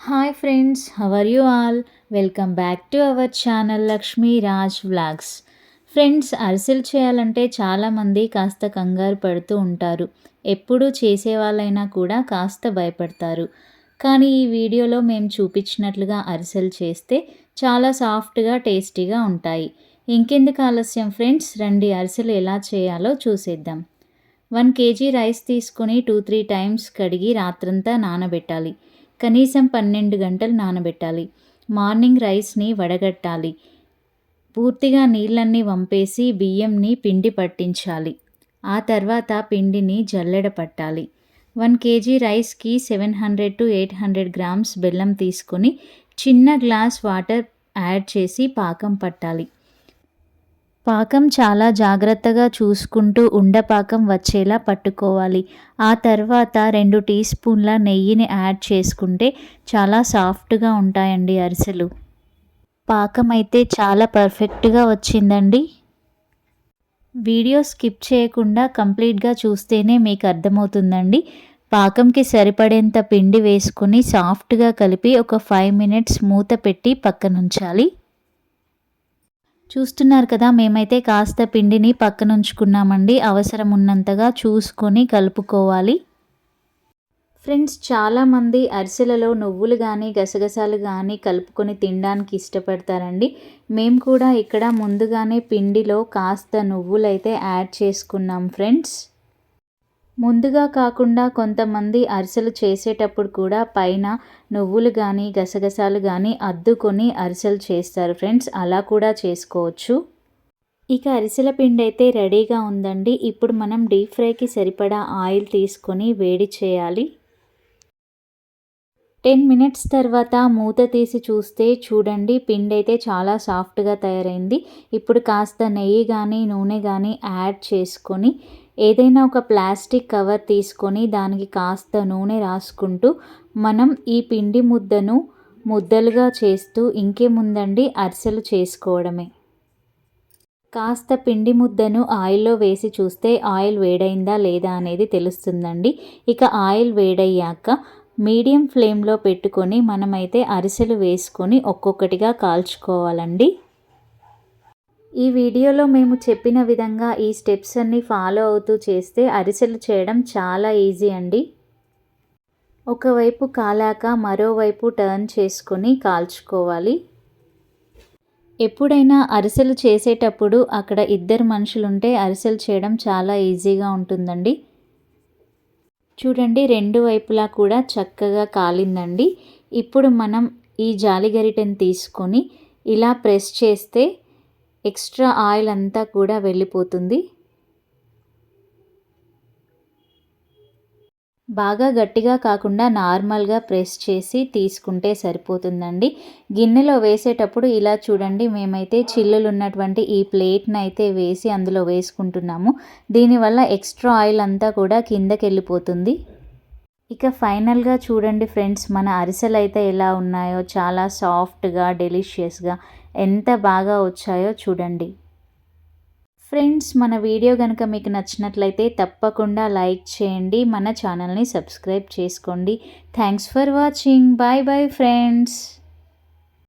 Hi friends how are you all welcome back to our channel Lakshmi Raj vlogs friends అరిసెలు చేయాలంటే చాలామంది కాస్త కంగారు పడుతూ ఉంటారు. ఎప్పుడూ చేసేవాళ్ళైనా కూడా కాస్త భయపడతారు. కానీ ఈ వీడియోలో మేము చూపించినట్లుగా అరిసెలు చేస్తే చాలా సాఫ్ట్గా టేస్టీగా ఉంటాయి. ఇంకెందుకు ఆలస్యం ఫ్రెండ్స్ రండి అరిసెలు ఎలా చేయాలో చూసేద్దాం. వన్ కేజీ రైస్ తీసుకొని టూ త్రీ టైమ్స్ కడిగి రాత్రంతా నానబెట్టాలి. కనీసం పన్నెండు గంటలు నానబెట్టాలి. మార్నింగ్ రైస్ని వడగట్టాలి. పూర్తిగా నీళ్ళన్నీ వంపేసి బియ్యంని పిండి పట్టించాలి. ఆ తర్వాత పిండిని జల్లెడ పట్టాలి. వన్ కేజీ రైస్కి seven hundred to eight hundred grams బెల్లం తీసుకొని చిన్న గ్లాస్ వాటర్ యాడ్ చేసి పాకం పట్టాలి. పాకం చాలా జాగ్రత్తగా చూసుకుంటూ ఉండపాకం వచ్చేలా పట్టుకోవాలి. ఆ తర్వాత రెండు టీ స్పూన్ల నెయ్యిని యాడ్ చేసుకుంటే చాలా సాఫ్ట్గా ఉంటాయండి అరిసెలు. పాకం అయితే చాలా పర్ఫెక్ట్గా వచ్చిందండి. వీడియో స్కిప్ చేయకుండా కంప్లీట్గా చూస్తేనే మీకు అర్థమవుతుందండి. పాకంకి సరిపడేంత పిండి వేసుకుని సాఫ్ట్గా కలిపి ఒక ఫైవ్ మినిట్స్ మూత పెట్టి పక్కనుంచాలి. చూస్తున్నారు కదా మేమైతే కాస్త పిండిని పక్కన ఉంచుకున్నామండి అవసరం ఉన్నంతగా చూసుకొని కలుపుకోవాలి. ఫ్రెండ్స్ చాలామంది అరిసెలలో నువ్వులు కానీ గసగసాలు కానీ కలుపుకొని తినడానికి ఇష్టపడతారండి. మేము కూడా ఇక్కడ ముందుగానే పిండిలో కాస్త నువ్వులైతే యాడ్ చేసుకున్నాం ఫ్రెండ్స్. ముందుగా కాకుండా కొంతమంది అరిసెలు చేసేటప్పుడు కూడా పైన నువ్వులు కానీ గసగసాలు కానీ అద్దుకొని అరిసెలు చేస్తారు ఫ్రెండ్స్. అలా కూడా చేసుకోవచ్చు. ఇక అరిసెల పిండి అయితే రెడీగా ఉందండి. ఇప్పుడు మనం డీప్ ఫ్రైకి సరిపడా ఆయిల్ తీసుకొని వేడి చేయాలి. టెన్ మినిట్స్ తర్వాత మూత తీసి చూస్తే చూడండి పిండి అయితే చాలా సాఫ్ట్గా తయారైంది. ఇప్పుడు కాస్త నెయ్యి కానీ నూనె కానీ యాడ్ చేసుకొని ఏదైనా ఒక ప్లాస్టిక్ కవర్ తీసుకొని దానికి కాస్త నూనె రాసుకుంటూ మనం ఈ పిండి ముద్దను ముద్దలుగా చేస్తూ ఇంకేముందండి అరిసెలు చేసుకోవడమే. కాస్త పిండి ముద్దను ఆయిల్లో వేసి చూస్తే ఆయిల్ వేడైందా లేదా అనేది తెలుస్తుందండి. ఇక ఆయిల్ వేడయ్యాక మీడియం ఫ్లేమ్లో పెట్టుకొని మనమైతే అరిసెలు వేసుకొని ఒక్కొక్కటిగా కాల్చుకోవాలండి. ఈ వీడియోలో మేము చెప్పిన విధంగా ఈ స్టెప్స్ అన్నీ ఫాలో అవుతూ చేస్తే అరిసెలు చేయడం చాలా ఈజీ అండి. ఒకవైపు కాలాక మరోవైపు టర్న్ చేసుకొని కాల్చుకోవాలి. ఎప్పుడైనా అరిసెలు చేసేటప్పుడు అక్కడ ఇద్దరు మనుషులుంటే అరిసెలు చేయడం చాలా ఈజీగా ఉంటుందండి. చూడండి రెండు వైపులా కూడా చక్కగా కాలిందండి. ఇప్పుడు మనం ఈ జాలిగరిటెని తీసుకొని ఇలా ప్రెస్ చేస్తే ఎక్స్ట్రా ఆయిల్ అంతా కూడా వెళ్ళిపోతుంది. బాగా గట్టిగా కాకుండా నార్మల్గా ప్రెస్ చేసి తీసుకుంటే సరిపోతుందండి. గిన్నెలో వేసేటప్పుడు ఇలా చూడండి మేమైతే చిల్లులు ఉన్నటువంటి ఈ ప్లేట్ని అయితే వేసి అందులో వేసుకుంటున్నాము. దీనివల్ల ఎక్స్ట్రా ఆయిల్ అంతా కూడా కిందకి వెళ్ళిపోతుంది ఇక ఫైనల్గా చూడండి ఫ్రెండ్స్ మన అరిసెలు అయితే ఎలా ఉన్నాయో చాలా సాఫ్ట్గా డెలిషియస్గా ఎంత బాగా వచ్చాయో చూడండి. ఫ్రెండ్స్ మన వీడియో కనుక మీకు నచ్చినట్లయితే తప్పకుండా లైక్ చేయండి మన ఛానల్ని సబ్స్క్రైబ్ చేసుకోండి. Thanks for watching. Bye bye friends.